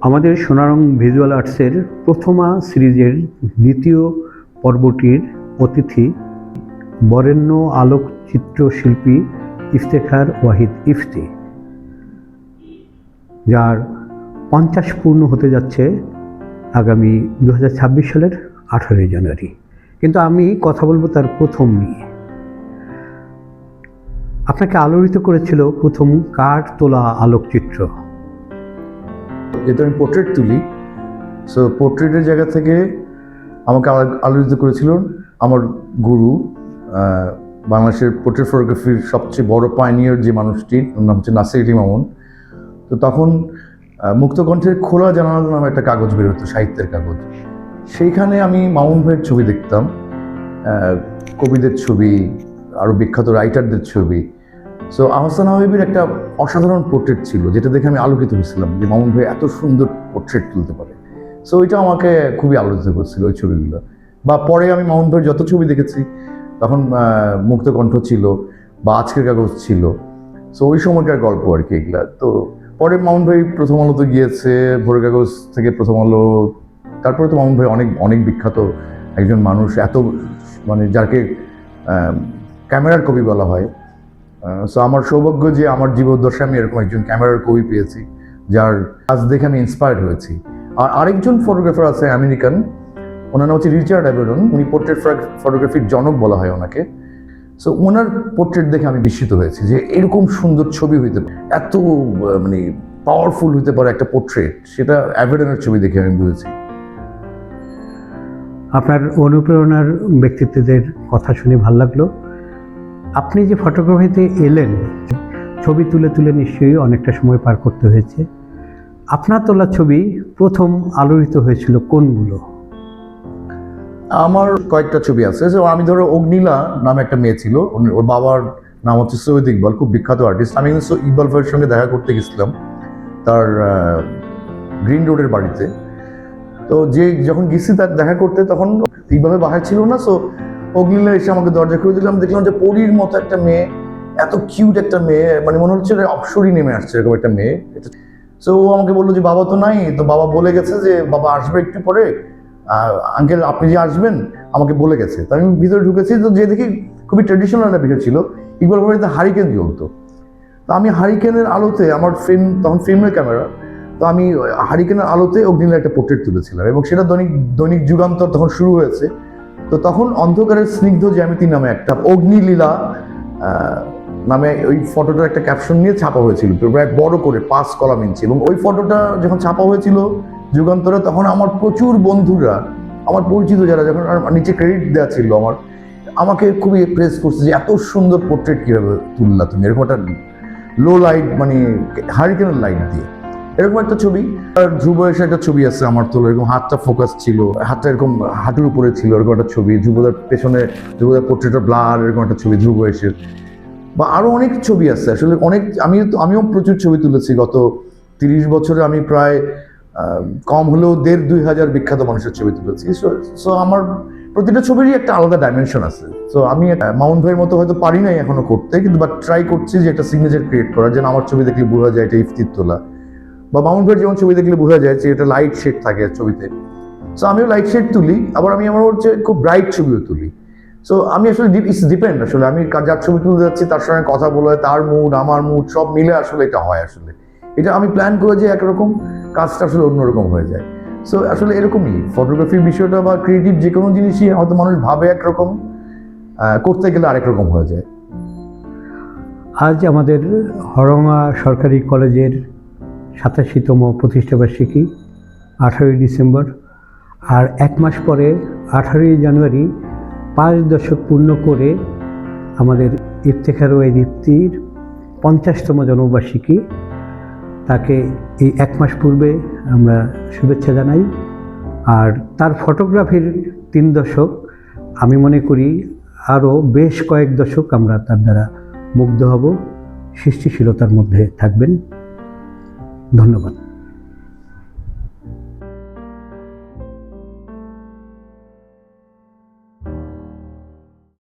আমাদের সোনারং ভিজুয়াল আর্টসের প্রথমা সিরিজের দ্বিতীয় পর্বটির অতিথি বরেণ্য আলোকচিত্র শিল্পী ইফতেখার ওয়াহিদ ইফতি, যার পঞ্চাশ পূর্ণ হতে যাচ্ছে আগামী দু হাজার ছাব্বিশ সালের আঠারোই জানুয়ারি। কিন্তু আমি কথা বলব তার প্রথম নিয়ে। আপনাকে আলোড়িত করেছিল প্রথম কাঠ তোলা আলোকচিত্র। যেহেতু আমি পোর্ট্রেট তুলি সো পোর্ট্রেটের জায়গা থেকে আমাকে আলো- আলোচিত করেছিল আমার গুরু বাংলাদেশের পোর্ট্রেট ফটোগ্রাফির সবচেয়ে বড় পাইনিয়র যে মানুষটি নাম হচ্ছে নাসির আলী মামুন তো তখন মুক্তকণ্ঠের খোলা জানালা নামে একটা কাগজ বেরোতো সাহিত্যের কাগজ। সেইখানে আমি মামুন ভাইয়ের ছবি দেখতাম কবিদের ছবি, আরও বিখ্যাত রাইটারদের ছবি। সো আহসান হাবিবের একটা অসাধারণ পোর্ট্রেট ছিল, যেটা দেখে আমি আলোকিত হয়েছিলাম যে মামুন ভাই এত সুন্দর পোর্ট্রেট তুলতে পারে। সো ওইটা আমাকে খুবই আলোচিত করছিল ওই ছবিগুলো। বা পরে আমি মামুন ভাইয়ের যত ছবি দেখেছি, তখন মুক্তকণ্ঠ ছিল বা আজকের কাগজ ছিল। সো ওই সময়কার গল্প আর কি এগুলা। তো, পরে মামুন ভাই প্রথম আলোতে গিয়েছে, ভোরের কাগজ থেকে প্রথম আলো। তারপরে তো মামুন ভাই অনেক অনেক বিখ্যাত একজন মানুষ, এত মানে যাকে ক্যামেরার কবি বলা হয়। সো আমার সৌভাগ্য যে আমার জীবদ্দশায় আমি এরকম একজন ক্যামেরার কবি পেয়েছি, যার কাজ দেখে আমি ইন্সপায়ার্ড হয়েছি। আর আরেকজন ফটোগ্রাফার আছে আমেরিকান ওনার নাম হচ্ছে রিচার্ড অ্যাবেরন উনি পোর্ট্রেট ফটোগ্রাফির জনক বলা হয় ওনাকে। সো ওনার পোর্ট্রেট দেখে আমি বিস্মিত হয়েছি যে এরকম সুন্দর ছবি হইতে পারে, এত মানে পাওয়ারফুল হইতে পারে একটা পোর্ট্রেট সেটা অ্যাভেডনের ছবি দেখে আমি বুঝেছি। আপনার অনুপ্রেরণার ব্যক্তিত্বদের কথা শুনে ভালো লাগল। আপনি যে ফটোগ্রাফিতে এলেন, ছবি তুলে তুলে নিশ্চয়ই অনেকটা সময় পার করতে হয়েছে। আপনার তোলা ছবি প্রথম আলোড়িত হয়েছিল কোনগুলো? আমার কয়েকটা ছবি আছে। যে আমি ধরো অগ্নিলা নামে একটা মেয়ে ছিল ওর বাবার নাম হচ্ছে সৈয়দ ইকবাল, খুব বিখ্যাত আর্টিস্ট আমি কিন্তু ইকবাল ভাইয়ের সঙ্গে দেখা করতে গেছিলাম তার গ্রিন রোডের বাড়িতে। তো যে যখন গেছি তার দেখা করতে, তখন ইকবাল ভাই বাসায় ছিল না সো অগ্নিলা এসে আমাকে দরজা খুলে দিলাম দেখলাম যে পরীর মতো একটা মেয়ে, এত কিউট একটা মেয়ে মানে মনে হচ্ছে অপসরই নেমে আসছে এরকম একটা মেয়ে। সো ও আমাকে বলল যে, বাবা তো নাই। তো বাবা বলে গেছে যে, বাবা আসবে একটু পরে। আঙ্কেল আপনি যে আসবেন, আমাকে বলে গেছে। তো আমি ভিতরে ঢুকেছি, তো যে দেখি খুবই ট্রেডিশনাল একটা বিষয় ছিল। ইকবাল বাড়িতে হারিকেন জ্বলতো। তো আমি হারিকেনের আলোতে আমার ফিল্ম তখন ফিল্মের ক্যামেরা তো আমি হারিকেনের আলোতে অগ্নিলার একটা পোর্ট্রেট তুলেছিলাম এবং সেটা দৈনিক দৈনিক যুগান্তর তখন শুরু হয়েছে। তো তখন অন্ধকারের স্নিগ্ধ জ্যামিতি নামে একটা অগ্নিলীলা নামে ওই ফটোটার একটা ক্যাপশন নিয়ে ছাপা হয়েছিল, প্রায় বড় করে, পাঁচ কলাম ইঞ্চি এবং ওই ফটোটা যখন ছাপা হয়েছিল যুগান্তরে, তখন আমার প্রচুর বন্ধুরা, আমার পরিচিত যারা যখন নিচে ক্রেডিট দেওয়া ছিল আমার, আমাকে খুবই প্রেস করছে যে এত সুন্দর পোর্ট্রেট কীভাবে তুললা তুমি। এরকম একটা লো লাইট মানে হারিকেনের লাইট দিয়ে। এরকম একটা ছবি। আর ধ্রুব এসে একটা ছবি আছে আমার তো এরকম হাতটা ফোকাস ছিল, হাতটা এরকম হাঁটুর উপরে ছিল, এরকম একটা ছবি। ধ্রুবদার পেছনে, ধ্রুবদার পোর্ট্রেটের ব্লার এরকম একটা ছবি ধ্রুব এসে। বা আরও অনেক ছবি আছে, আসলে অনেক আমি আমিও প্রচুর ছবি তুলেছি। গত তিরিশ বছরে আমি প্রায় কম হলেও দেড় দুই হাজার বিখ্যাত মানুষের ছবি তুলেছি। সো আমার প্রতিটা ছবিরই একটা আলাদা ডাইমেনশন আছে। সো আমি মাউন্ট ভাইয়ের মতো হয়তো পারি নাই এখনও করতে, কিন্তু বাট ট্রাই করছি যে একটা সিগনেচার ক্রিয়েট করার, যেন আমার ছবি দেখলে বোঝা যায়, এটা ইফতির তোলা। বা ভাইয়ের যেমন ছবি দেখলে বোঝা যায় যে এটা লাইট শেড থাকে ছবিতে। সো আমিও লাইট শেড তুলি, আবার আমি আমার হচ্ছে খুব ব্রাইট ছবিও তুলি। সো আমি আসলে ইটস ডিপেন্ড আসলে, আমি যার ছবি তুলতে যাচ্ছি তার সঙ্গে কথা বলে, তার মুড আমার মুড সব মিলে আসলে এটা হয় আসলে। এটা আমি প্ল্যান করে যে একরকম কাজটা আসলে অন্যরকম হয়ে যায়। সো আসলে এরকমই ফটোগ্রাফির বিষয়টা বা ক্রিয়েটিভ যে কোনো জিনিসই হয়তো মানুষ ভাবে একরকম করতে গেলে আরেক রকম হয়ে যায়। আজ আমাদের হরঙা সরকারি কলেজের সাতাশিতম প্রতিষ্ঠাবার্ষিকী আঠারোই ডিসেম্বর আর এক মাস পরে আঠারোই জানুয়ারি পাঁচ দশক পূর্ণ করে আমাদের ইফতেখার ওই দীপ্তির পঞ্চাশতম জন্মবার্ষিকী। তাকে এই এক মাস পূর্বে আমরা শুভেচ্ছা জানাই। আর তার ফটোগ্রাফির তিন দশক, আমি মনে করি আরও বেশ কয়েক দশক আমরা তার দ্বারা মুগ্ধ হব। সৃষ্টিশীলতার মধ্যে থাকবেন। ধন্যবাদ।